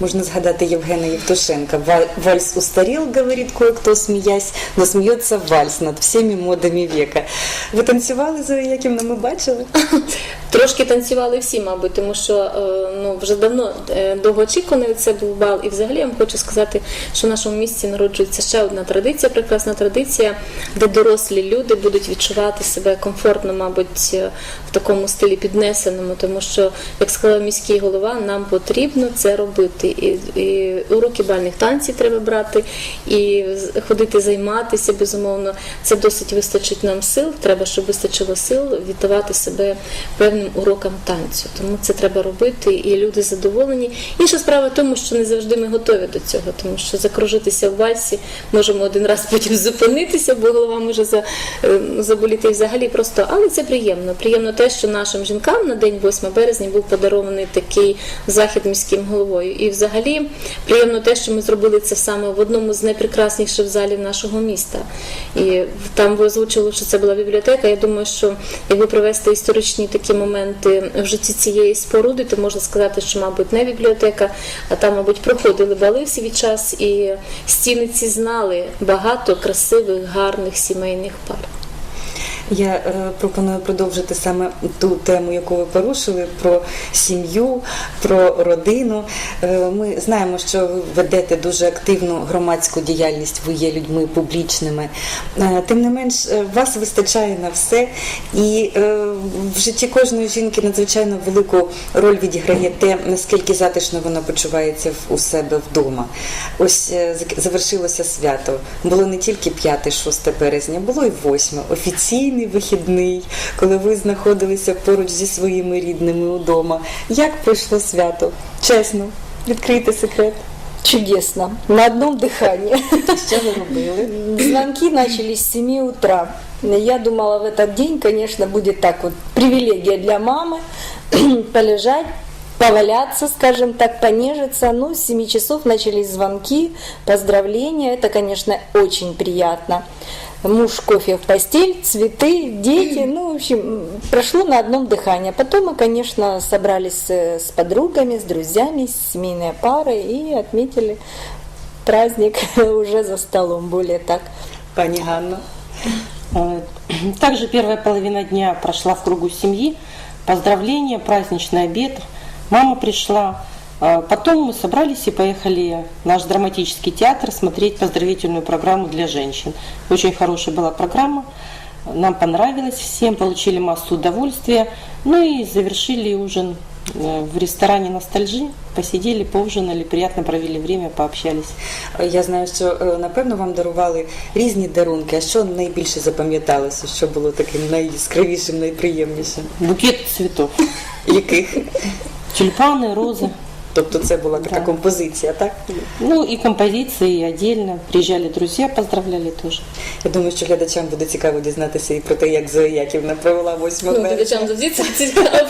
Можна згадати Євгена Євтушенка. «Ва- Вальс устарел, говорит кое-кто, смеясь, но смеется вальс над всеми модами века. Ви танцювали за Яківна, ми бачили? Трошки танцювали всі, мабуть, тому що е, ну вже давно е, довгоочікуваний це був бал. І взагалі я вам хочу сказати, що в нашому місті народжується ще одна традиція, прекрасна традиція, де дорослі люди будуть відчувати себе комфортно, мабуть, е, в такому стилі піднесеному, тому що, як сказав міський голова, нам потрібно це робити. І, і уроки бальних танців треба брати, і ходити займатися, безумовно. Це досить вистачить нам сил. Треба, щоб вистачило сил віддавати себе певним урокам танцю. Тому це треба робити, і люди задоволені. Інша справа в тому, що не завжди ми готові до цього, тому що закружитися в вальсі можемо один раз потім зупинитися, бо голова може за, е, заболіти взагалі просто. Але це приємно. Приємно те, що нашим жінкам на день 8 березня був подарований такий захід міським головою. І взагалі приємно те, що ми зробили це саме в одному з найпрекрасніших залів нашого міста. І там ви озвучили, що це була бібліотека. Я думаю, що якби провести історичні такі моменти в житті цієї споруди, то можна сказати, що, мабуть, не бібліотека, а там, мабуть, проходили бали в свій час, і стіни ці знали багато красивих, гарних сімейних пар. Я е, пропоную продовжити саме ту тему, яку ви порушили, про сім'ю, про родину. Е, ми знаємо, що ви ведете дуже активну громадську діяльність, ви є людьми публічними. Е, тим не менш, вас вистачає на все, і в житті кожної жінки надзвичайно велику роль відіграє те, наскільки затишно вона почувається у себе вдома. Ось завершилося свято. Було не тільки 5-6 березня, було і 8 офіційний вихідний, коли ви знаходилися поруч зі своїми рідними удома. Як пройшло свято? Чесно, відкрийте секрет. Чудесно. На одном дыхании. Що ви робили? Звонки начались с 7 утра. Я думала, в этот день, конечно, будет так вот привилегия для мамы полежать, поваляться, скажем так, понежиться. Ну, с 7 часов начались звонки, поздравления. Это, конечно, очень приятно. Муж кофе в постель, цветы, дети. Ну, в общем, прошло на одном дыхании. Потом мы, конечно, собрались э, с подругами, с друзьями, с семейной парой и отметили праздник уже за столом, более так. Ганно. Э, Также первая половина дня прошла в кругу семьи. Поздравления, праздничный обед. Мама пришла. Э, Потом мы собрались и поехали в наш драматический театр смотреть поздравительную программу для женщин. Очень хорошая была программа. Нам понравилось всем, получили массу удовольствия. Ну и завершили ужин э, в ресторане «Ностальжи». Посидели, поужинали, приятно провели время, пообщались. Я знаю, що е, напевно вам дарували різні дарунки. А що найбільше запам'яталося? Що було таким найяскравішим, найприємнішим? Букет цветов. Яких? Тюльпаны, розы. Тобто це була така Да. композиція, так? Ну и композиции и отдельно. Приезжали друзья, поздравляли тоже. Я думаю, що глядачам буде цікаво дізнатися і про те, як Зоя Яківна провела 8 Ну, глядачам завжди це цікаво.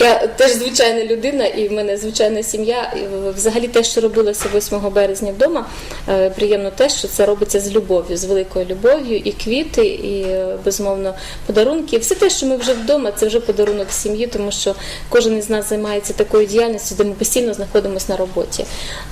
Я теж звичайна людина, і в мене звичайна сім'я. Взагалі те, що робилося 8 березня вдома, е, приємно те, що це робиться з любов'ю, з великою любов'ю, і квіти, і е, безумовно подарунки. Все те, що ми вже вдома, це вже подарунок сім'ї, тому що кожен із нас займається такою діяльністю, де ми постійно знаходимося на роботі.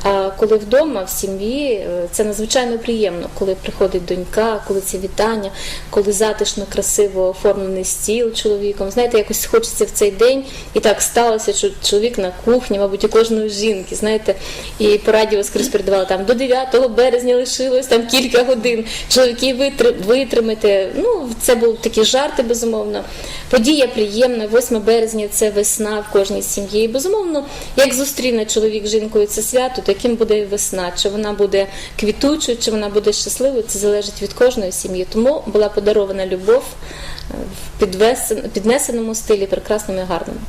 А коли вдома, в сім'ї, е, це надзвичайно приємно, коли приходить донька, коли це вітання, коли затишно, красиво оформлений стіл чоловіком. Знаєте, якось хочеться в цей день, і так сталося, що чоловік на кухні, мабуть, у кожної жінки, знаєте, і по радіо скрізь передавали там до 9 березня лишилось там кілька годин. Чоловіки витри- витримайте. Ну, це були такі жарти, безумовно. Подія приємна. 8 березня це весна в кожній сім'ї. Безумовно, як зустріне чоловік жінкою це свято, то яким буде і весна. Чи вона буде квітучою, чи вона буде щасливою, це залежить від кожної сім'ї. Тому була подарована любов е, в піднесеному стилі, прекрасному і гарному.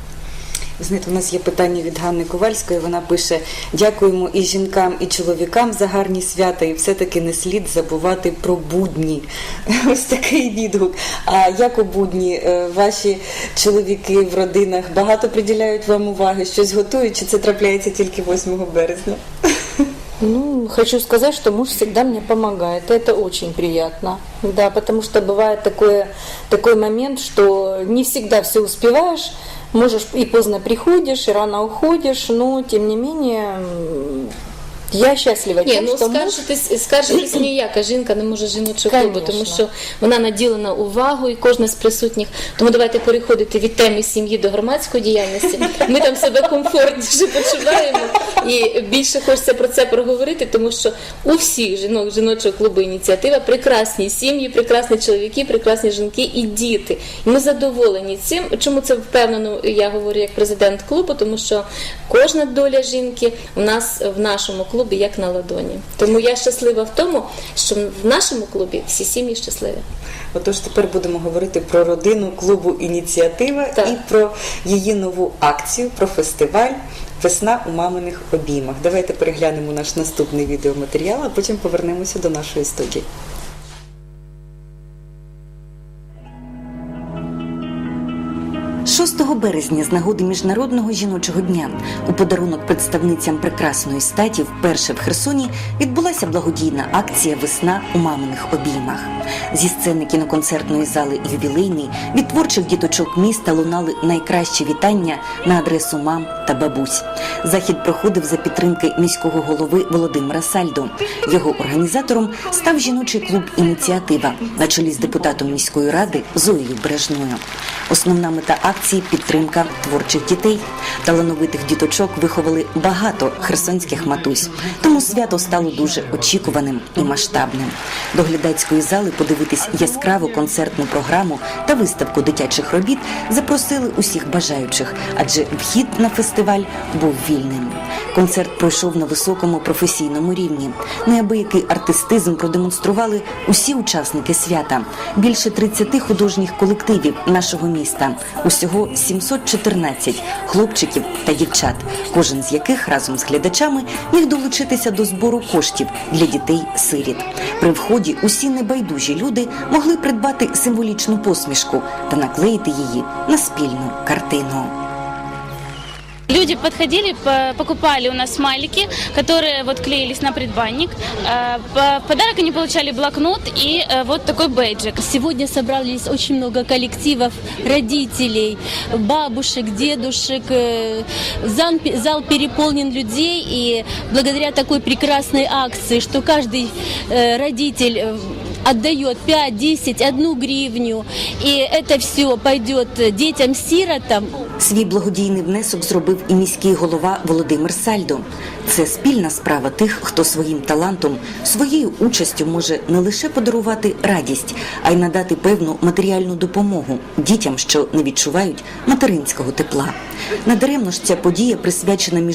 Знаєте, у нас є питання від Ганни Ковальської. Вона пише: дякуємо і жінкам, і чоловікам за гарні свята, і все-таки не слід забувати про будні. Ось такий відгук. А як у будні е, ваші чоловіки в родинах багато приділяють вам уваги, щось готують, чи це трапляється тільки 8 березня? Ну, хочу сказать, что муж всегда мне помогает. Это очень приятно. Да, потому что бывает такое, такой момент, что не всегда все успеваешь. Можешь и поздно приходишь, и рано уходишь, но тем не менее я счастлива Ні, ну скаржитись, скаржитись ніяка жінка не може жіночого клубу, тому що вона наділена увагою, кожна з присутніх. Тому давайте переходити від теми сім'ї до громадської діяльності. Ми там себе комфортніше почуваємо і більше хочеться про це проговорити, тому що у всіх жінок жіночого клубу ініціатива прекрасні сім'ї, прекрасні чоловіки, прекрасні жінки і діти. І ми задоволені цим. Чому це впевнено? Я говорю як президент клубу, тому що кожна доля жінки у нас в нашому клубі як на ладоні. Тому я щаслива в тому, що в нашому клубі всі сім'ї щасливі. Отож, тепер будемо говорити про родину клубу Ініціатива Так. і про її нову акцію, про фестиваль Весна у маминих обіймах. Давайте переглянемо наш наступний відеоматеріал, а потім повернемося до нашої студії. Березня з нагоди Міжнародного жіночого дня у подарунок представницям прекрасної статі вперше в Херсоні відбулася благодійна акція Весна у маминих обіймах. Зі сцени кіноконцертної зали ювілейний від творчих діточок міста лунали найкращі вітання на адресу мам та бабусь. Захід проходив за підтримки міського голови Володимира Сальдо. Його організатором став жіночий клуб Ініціатива на чолі з депутатом міської ради Зоєю Бережною. Основна мета акції підтримка творчих дітей. Талановитих діточок виховали багато херсонських матусь, тому свято стало дуже очікуваним і масштабним. До глядацької зали подивитись яскраву концертну програму та виставку дитячих робіт запросили усіх бажаючих, адже вхід на фестиваль був вільним. Концерт пройшов на високому професійному рівні. Неабиякий артистизм продемонстрували усі учасники свята. Більше 30 художніх колективів нашого міста. Усього 714 хлопчиків та дівчат, кожен з яких разом з глядачами міг долучитися до збору коштів для дітей-сиріт. При вході усі небайдужі люди могли придбати символічну посмішку та наклеїти її на спільну картину. Люди подходили, по- покупали у нас смайлики, которые вот клеились на предбанник. Э, по- В подарок они получали блокнот и э, вот такой бейджик. Сегодня собрались очень много коллективов, родителей, бабушек, дедушек. Э, Зал, зал переполнен людей, и благодаря такой прекрасной акции, что каждый э, родитель э, отдает 5, 10, одну гривню, и это все пойдет детям-сиротам, Свій благодійний внесок зробив і міський голова Володимир Сальдо. Це спільна справа тих, хто своїм талантом, своєю участю може не лише подарувати радість, а й надати певну матеріальну допомогу дітям, що не відчувають материнського тепла. Надаремно ж ця подія присвячена між